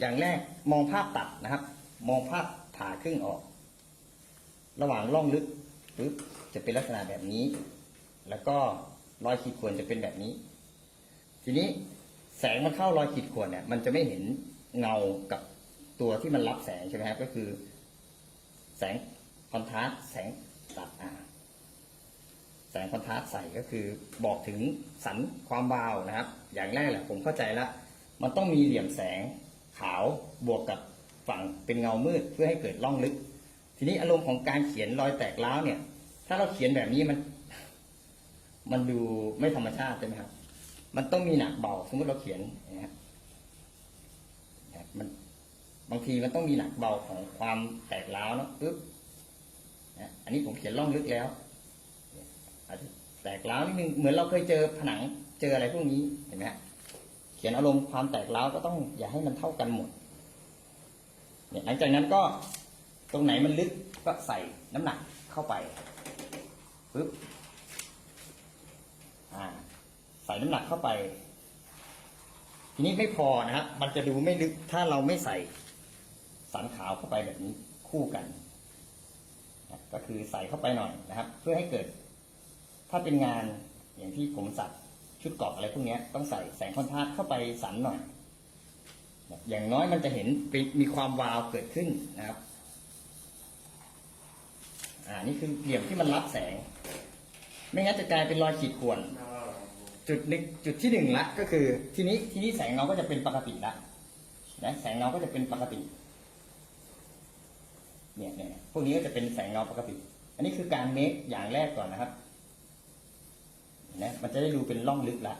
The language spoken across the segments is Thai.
อย่างแรกมองภาพตัดนะครับ มองภาพผ่าครึ่งออก ระหว่างร่องลึกปึ๊บจะเป็นลักษณะแบบนี้ แล้วก็รอยขีดข่วนจะเป็นแบบนี้ ทีนี้แสงมันเข้ารอยขีดข่วนเนี่ย มันจะไม่เห็นเงากับตัวที่มันรับแสงใช่ไหมครับก็คือ แสงคอนทราสต์แสงตัดอ่าแสงคอนทราสต์ใส่ก็คือบอกถึงสันความวาวนะครับ อย่างแรกแหละผมเข้าใจล้วมันต้องมีเหลี่ยมแสง ขาวบวกกับฝั่งเป็นเงามืดเพื่อให้เกิดร่องลึก ทีนี้อารมณ์ของการเขียนรอยแตกร้าวเนี่ย ถ้าเราเขียนแบบนี้มัน มันดูไม่ธรรมชาติใช่ไหมครับ มันต้องมีหนักเบา สมมติเราเขียนนะครับมันบางทีมันต้องมีหนักเบาของความแตกร้าวเนาะปึ๊บอันนี้ผมเขียนร่องลึกแล้วอาจจะแตกร้าวนิดนึงเหมือนเราเคยเจอผนังเจออะไรพวกนี้เห็นไหมฮะ ขียนอารมณ์ความแตกร้าวก็ต้องอย่าให้มันเท่ากันหมดเนี่ยหลังจากนั้นก็ตรงไหนมันลึกก็ใส่น้ำหนักเข้าไปปึ๊บอ่าใส่น้ำหนักเข้าไป ทีนี้ไม่พอนะครับมันจะดูไม่ลึกถ้าเราไม่ใส่สันขาวเข้าไปแบบนี้คู่กันนะก็คือใส่เข้าไปหน่อยนะครับ เพื่อให้เกิด ถ้าเป็นงานอย่างที่ผมสัก ชุดเกาะอะไรพวกนี้ต้องใส่แสงคอนทราสต์เข้าไปสันหน่อย อย่างน้อยมันจะเห็นมีความวาวเกิดขึ้นนะครับ อ่านี่คือเหลี่ยมที่มันรับแสง ไม่งั้นจะกลายเป็นรอยขีดข่วนจุดหนึ่งจุดที่หนึ่งละก็คือทีนี้ทีนี้แสงเงาก็จะเป็นปกติละนะแสงเงาก็จะเป็นปกติเนี่ยเนี่ยพวกนี้ก็จะเป็นแสงเงาปกติ อันนี้คือการเมคอย่างแรกก่อนนะครับ นะมันจะได้ดูเป็นร่องลึกละ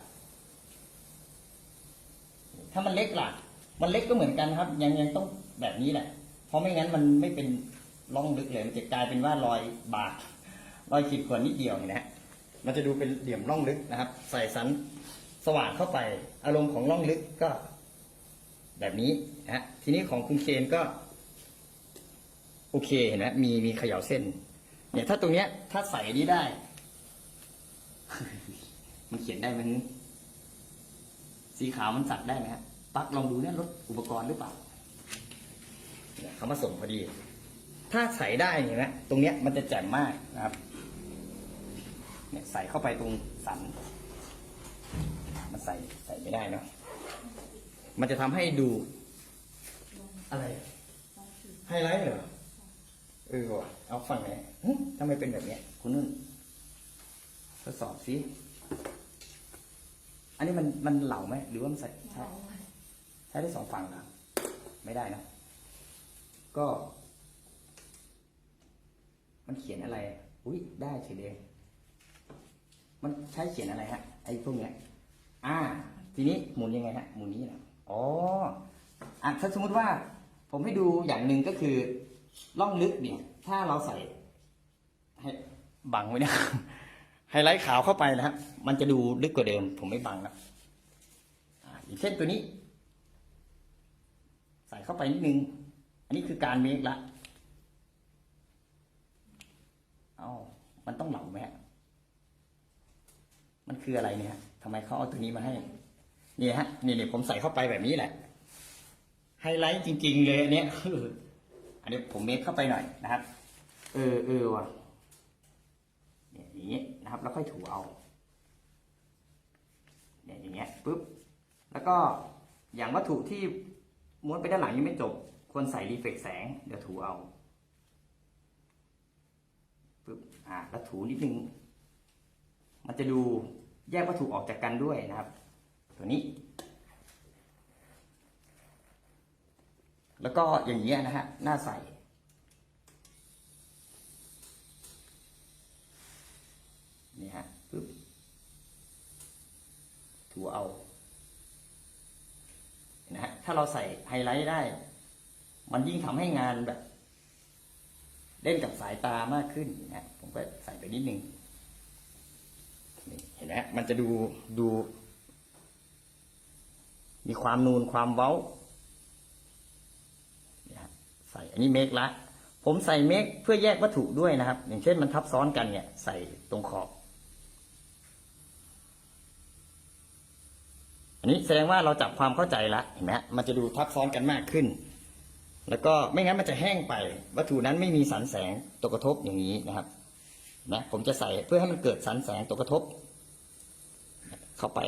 ถ้ามันเล็กล่ะ มันเล็กก็เหมือนกันครับ ยังยังต้องแบบนี้แหละ เพราะไม่งั้นมันไม่เป็นร่องลึกเลยมันจะกลายเป็นว่ารอยบาดรอยขีดข่วนนิดเดียวเห็นไหมฮะมันจะดูเป็นเหลี่ยมร่องลึกนะครับ ใส่สันสว่างเข้าไป อารมณ์ของร่องลึกก็ แบบนี้นะฮะทีนี้ของคุณเคนก็ โอเคเห็นไหมมีมีเขย่าเส้น เนี่ยถ้าตรงเนี้ยถ้าใส่นี้ได้ มันเขียนได้ไหมสีขาวมันสักได้ไหมฮะปักลองดูเนี่ยรถอุปกรณ์หรือเปล่าเขามาส่งพอดี ถ้าใส่ได้เห็นไหมตรงเนี้ยมันจะแจ่มมากนะครับ เนี่ยใส่เข้าไปตรงสัน มันใส่ใส่ไม่ได้เนาะมันจะทำให้ดู อะไร ไฮไลท์เหรอเออว่ะเอาฝั่งไหนหึทำไมเป็นแบบเนี้ยคุณนุ่น ทดสอบสิอันนี้มันมันเหลาไหมหรือว่ามันใส่ใช่ใช้ได้สองฝั่งนะไม่ได้นะก็ มันเขียนอะไรอะอุ้ยได้เฉยเลยมันใช้เขียนอะไรฮะไอ้พวกเนี้ยอ่า ทีนี้หมุนยังไงฮะหมุนนี้นะอ๋ออะถ้าสมมติว่า ผมให้ดูอย่างหนึ่งก็คือล่องลึกเนี่ย ถ้าเราใส่ให้บังไว้นะ ไฮไลท์ขาวเข้าไปนะฮะมันจะดูลึกกว่าเดิม ผมไม่บังนะอ่าอย่างเช่นตัวนี้ ใส่เข้าไปนิดนึง อันนี้คือการเมคละเอามันต้องเหลาไหมฮะมันคืออะไรเนี่ยทำไมเขาเอาตัวนี้มาให้นี่ฮะนี่นี่ผมใส่เข้าไปแบบนี้แหละ ไฮไลท์จริง ๆ เลยอันเนี้ยอันนี้ผมเมคเข้าไปหน่อยนะครับ เออเออว่ะเนี่ยอย่างเงี้ นะครับ แล้วค่อยถูเอาเนี่ยอย่างเงี้ยปุ๊บแล้วก็อย่างวัตถุที่ม้วนไปด้านหลังยังไม่จบ ควรใส่รีเฟกแสง เดี๋ยวถูเอาปุ๊บอ่าแล้วถูนิดนึง มันจะดูแยกวัตถุออกจากกันด้วยนะครับ ตัวนี้ แล้วก็อย่างเงี้ยนะฮะหน้าใส นี่ฮะ ปึ๊บถูเอานะฮะถ้าเราใส่ไฮไลท์ได้ มันยิ่งทำให้งานแบบ เล่นกับสายตามากขึ้นนะผมก็ใส่ไปนิดนึงเห็นไหมมันจะดูดู มีความนูนความเว้านะฮะใส่อันนี้เมคละ ผมใส่เมคเพื่อแยกวัตถุด้วยนะครับ อย่างเช่นมันทับซ้อนกันเนี่ย ใส่ตรงขอบ อันนี้แสดงว่าเราจับความเข้าใจละเห็นไหมมันจะดูทับซ้อนกันมากขึ้น แล้วก็ไม่งั้นมันจะแห้งไป วัตถุนั้นไม่มีสันแสงตกกระทบอย่างนี้นะครับนะผมจะใส่เพื่อให้มันเกิดสันแสงตกกระทบ เข้าไป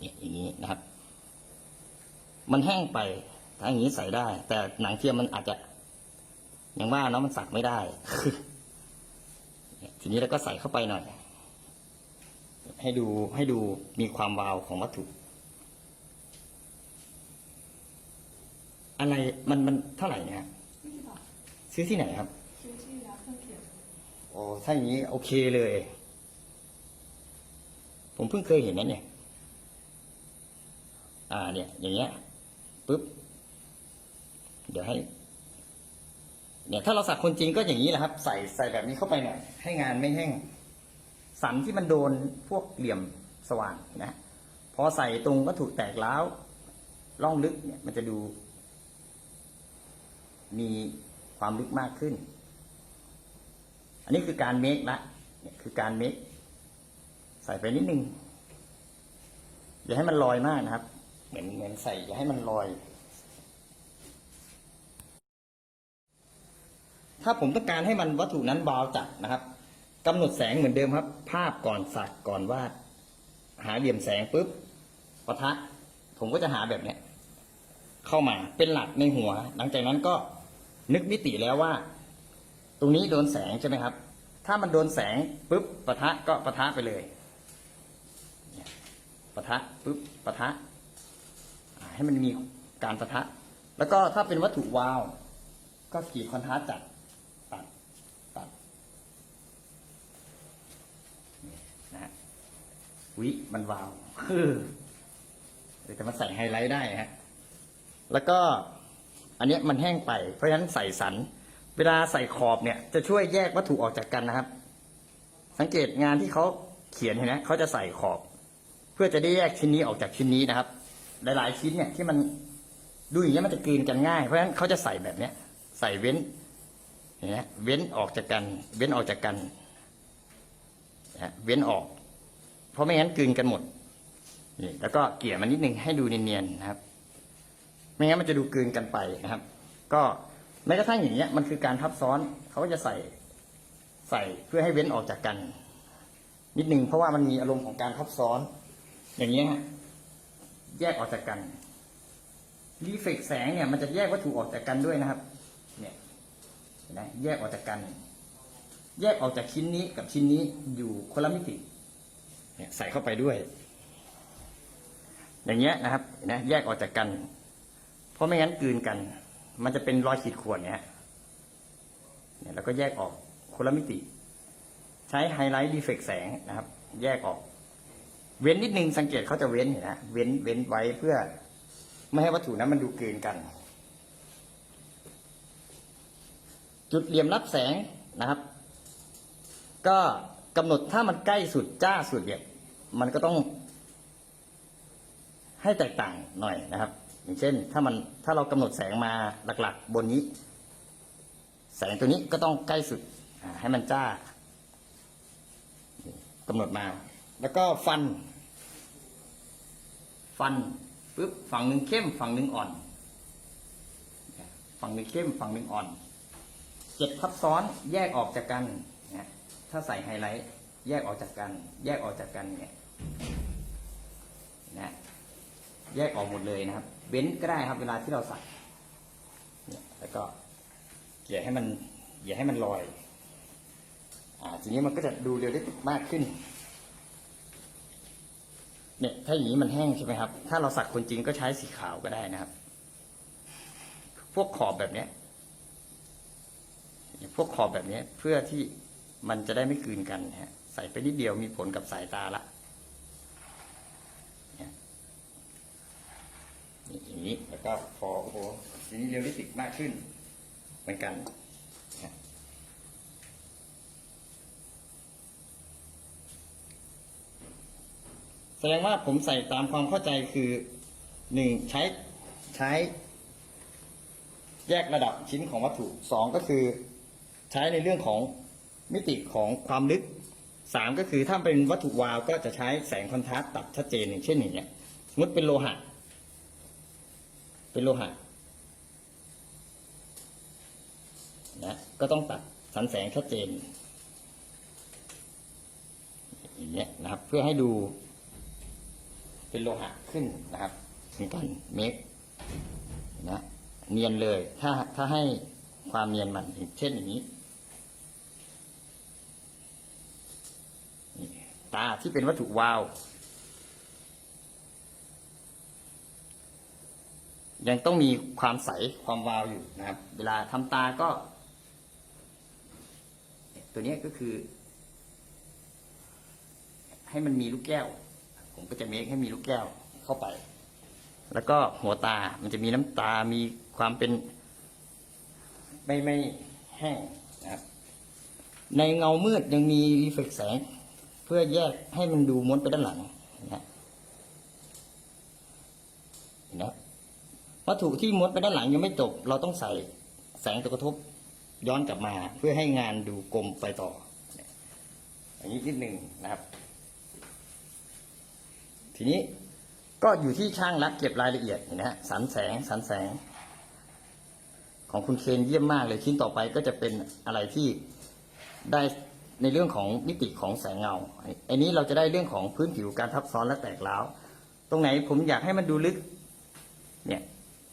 อย่างนี้นะครับ มันแห้งไปถ้าอย่างนี้ใส่ได้ แต่หนังเทียมมันอาจจะอย่างว่าเนาะมันสักไม่ได้ ทีนี้เราก็ใส่เข้าไปหน่อย ให้ดูให้ดูมีความวาวของวัตถุ อะไรมันมันเท่าไหร่เนี่ยฮะไม่บอกซื้อที่ไหนครับชื่อที่ร้านเครื่องเขียนโอ้ถ้าอย่างนี้โอเคเลย ผมเพิ่งเคยเห็นนะเนี่ย อ่า เนี่ย อย่างเงี้ยปุ๊บ เดี๋ยวให้ เนี่ย ถ้าเราสักคนจริงก็อย่างนี้แหละครับ ใส่ใส่แบบนี้เข้าไปหน่อยให้งานไม่แห้ง สันที่มันโดนพวกเหลี่ยมสว่างนะพอใส่ตรงวัตถุแตกร้าวร่องลึกเนี่ยมันจะดู มีความลึกมากขึ้น อันนี้คือการเมคละเนี่ยคือการเมคใส่ไปนิดนึง อย่าให้มันลอยมากนะครับ เหมือนเหมือนใส่ อย่าให้มันลอย ถ้าผมต้องการให้มันวัตถุนั้นบาจัดนะครับ กำหนดแสงเหมือนเดิมครับ ภาพก่อนสักก่อนวาด หาเหลี่ยมแสงปุ๊บปะทะ ผมก็จะหาแบบเนี้ยเข้ามาเป็นหลักในหัว หลังจากนั้นก็นึกมิติแล้วว่า ตรงนี้โดนแสงใช่ไหมครับ ถ้ามันโดนแสงปุ๊บปะทะก็ปะทะไปเลยปะทะปุ๊บปะทะให้มันมีการปะทะ แล้วก็ถ้าเป็นวัตถุวาว ก็ขีดคอนทราสต์จัดตัดตัดนี่นะฮะ วิมันวาวเดี๋ยวจะมาใส่ไฮไลท์ได้ฮะ แล้วก็อันเนี้ยมันแห้งไป เพราะฉะนั้นใส่สัน เวลาใส่ขอบเนี่ย จะช่วยแยกวัตถุออกจากกันนะครับ สังเกตงานที่เขาเขียนเห็นไหมเขาจะใส่ขอบ เพื่อจะได้แยกชิ้นนี้ออกจากชิ้นนี้นะครับ หลาย ๆ ชิ้นเนี่ยที่มันดูอย่างเงี้ยมันจะกลืนกันง่าย เพราะฉะนั้นเขาจะใส่แบบเนี้ย ใส่เว้นเห็นไหมเว้นออกจากกัน เว้นออกจากกันนะฮะเว้นออก เพราะไม่งั้นกลืนกันหมดนี่แล้วก็เกี่ยมันนิดนึงให้ดูเนียนๆนะครับ ไม่งั้นมันจะดูกลืนกันไปนะครับ ก็แม้กระทั่งอย่างเงี้ยมันคือการทับซ้อนเขาก็จะใส่ใส่เพื่อให้เว้นออกจากกัน นิดนึงเพราะว่ามันมีอารมณ์ของการทับซ้อน อย่างเงี้ยฮะแยกออกจากกันรีเฟกแสงเนี่ยมันจะแยกวัตถุออกจากกันด้วยนะครับ เนี่ยนไหมแยกออกจากกัน แยกออกจากชิ้นนี้กับชิ้นนี้อยู่คนละมิติ เนี่ยใส่เข้าไปด้วย อย่างเงี้ยนะครับนะแยกออกจากกัน เพราะไม่งั้นกลืนกัน มันจะเป็นรอยขีดข่วนเนี่ยเนี่ยแล้วก็แยกออกคนละมิติ ใช้ไฮไลท์รีเฟกแสงนะครับ แยกออก เว้นนิดนึงสังเกตเขาจะเว้นเห็นนะเว้นเว้นไว้เพื่อ ไม่ให้วัตถุนั้นมันดูกลืนกัน จุดเหลี่ยมรับแสงนะครับ ก็กำหนดถ้ามันใกล้สุดจ้าสุดเนี่ย มันก็ต้อง ให้แตกต่างหน่อยนะครับ อย่างเช่น ถ้ามันถ้าเรากำหนดแสงมาหลักๆ บนนี้ แสงตัวนี้ก็ต้องใกล้สุดให้มันจ้ากำหนดมา แล้วก็ฟัน ฟันปุ๊บฝั่งหนึ่งเข้มฝั่งหนึ่งอ่อน ฝั่งหนึ่งเข้มฝั่งหนึ่งอ่อนเจ็ดทับซ้อนแยกออกจากกันนะถ้าใส่ไฮไลท์แยกออกจากกัน แยกออกจากกันเนี่ย นะแยกออกหมดเลยนะครับ เว้นก็ได้ครับ เวลาที่เราส่เนี่ยแล้วก็อย่าให้มันอย่าให้มันลอยอ่าทีนี้มันก็จะดูเรียลลิสติกมากขึ้นเนี่ยถ้าอย่างนี้มันแห้งใช่ไหมครับ ถ้าเราสักคนจริงก็ใช้สีขาวก็ได้นะครับ พวกขอบแบบเนี้ยพวกขอบแบบนี้เพื่อที่มันจะได้ไม่กลืนกันฮะใส่ไปนิดเดียวมีผลกับสายตาละ นี้ แล้วก็พอโอ้โหทีนี้เรียลลิสติกมากขึ้น เหมือนกันแสดงว่าผมใส่ตามความเข้าใจคือหนึ่งใช้ใช้ แยกระดับชิ้นของวัตถุสองก็คือ ใช้ในเรื่องของมิติของความลึกสามก็คือถ้าเป็นวัตถุวาวก็จะใช้แสงคอนทราสต์ตัดชัดเจนอย่างเช่นอย่างเงี้ยสมมติเป็นโลหะ เป็นโลหะนะก็ต้องตัดสันแสงชัดเจนอย่างเงี้ยนะครับ เพื่อให้ดูเป็นโลหะขึ้นนะครับมีการเมคนะเนียนเลย ถ้าถ้าให้ความเนียนมันเช่นอย่างนี้ตาที่เป็นวัตถุวาว ยังต้องมีความใสความวาวอยู่นะครับ เวลาทำตาก็ ตัวนี้ก็คือ ให้มันมีลูกแก้ว ผมก็จะเมคให้มีลูกแก้วเข้าไป แล้วก็หัวตามันจะมีน้ำตามีความเป็น ไม่ไม่แห้งนะครับในเงามืดยังมีรีเฟกแสง เพื่อแยกให้มันดูม้วนไปด้านหลังนะเห็นไหม วัตถุที่ม้วนไปด้านหลังยังไม่จบ เราต้องใส่แสงตกกระทบย้อนกลับมา เพื่อให้งานดูกลมไปต่ออย่างนี้นิดหนึ่งนะครับ ทีนี้ก็อยู่ที่ช่างรักเก็บรายละเอียดเห็นะฮะสันแสงสันแสง ของคุณเคนเยี่ยมมากเลยชิ้นต่อไปก็จะเป็นอะไรที่ได้ในเรื่องของมิติของแสงเงา อันนี้เราจะได้เรื่องของพื้นผิวการทับซ้อนและแตกร้าว ตรงไหนผมอยากให้มันดูลึก เนี่ย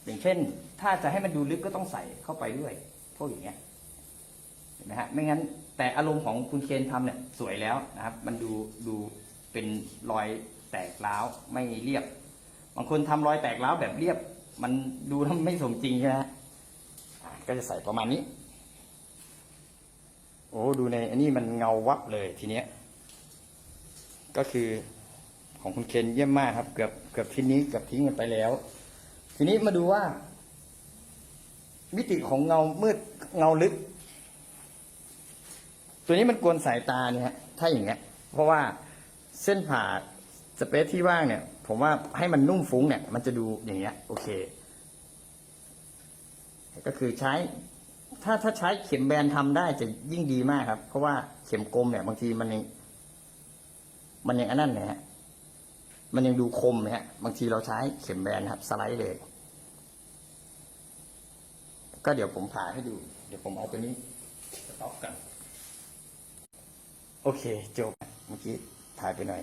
อย่างเช่น ถ้าจะให้มันดูลึกก็ต้องใส่เข้าไปด้วยพวกอย่างเงี้ยเห็นไหมฮะไม่งั้นแต่อารมณ์ของคุณเคนทำเนี่ยสวยแล้วนะครับ มันดูดูเป็นรอยแตกร้าวไม่เรียบ บางคนทำรอยแตกร้าวแบบเรียบ มันดูแล้วไม่สมจริงใช่ไหมฮะก็จะใส่ประมาณนี้ โอ้ดูในอันนี้มันเงาวับเลยทีเนี้ย ก็คือของคุณเคนเยี่ยมมากครับ เกือบเกือบทิ้งนี้เกือบทิ้งกันไปแล้ว ทีนี้มาดูว่า มิติของเงามืดเงาลึก ตัวนี้มันกวนสายตาเนี่ยถ้าอย่างเงี้ย เพราะว่าเส้นผ่าสเปซที่ว่างเนี่ย ผมว่าให้มันนุ่มฟุ้งเนี่ย มันจะดูอย่างเงี้ย โอเค ก็คือใช้ ถ้าถ้าใช้เข็มแบนทำได้จะยิ่งดีมากครับ เพราะว่าเข็มกลมเนี่ย บางทีมันยังมันยังอันนั้นเนี่ยฮะมันยังดูคมเนี่ยฮะบางทีเราใช้เข็มแบนครับ สไลด์เลย ก็เดี๋ยวผมผ่าให้ดู เดี๋ยวผมเอาตัวนี้สต็อกกัน โอเคจบเมื่อกี้ถ่ายไปหน่อย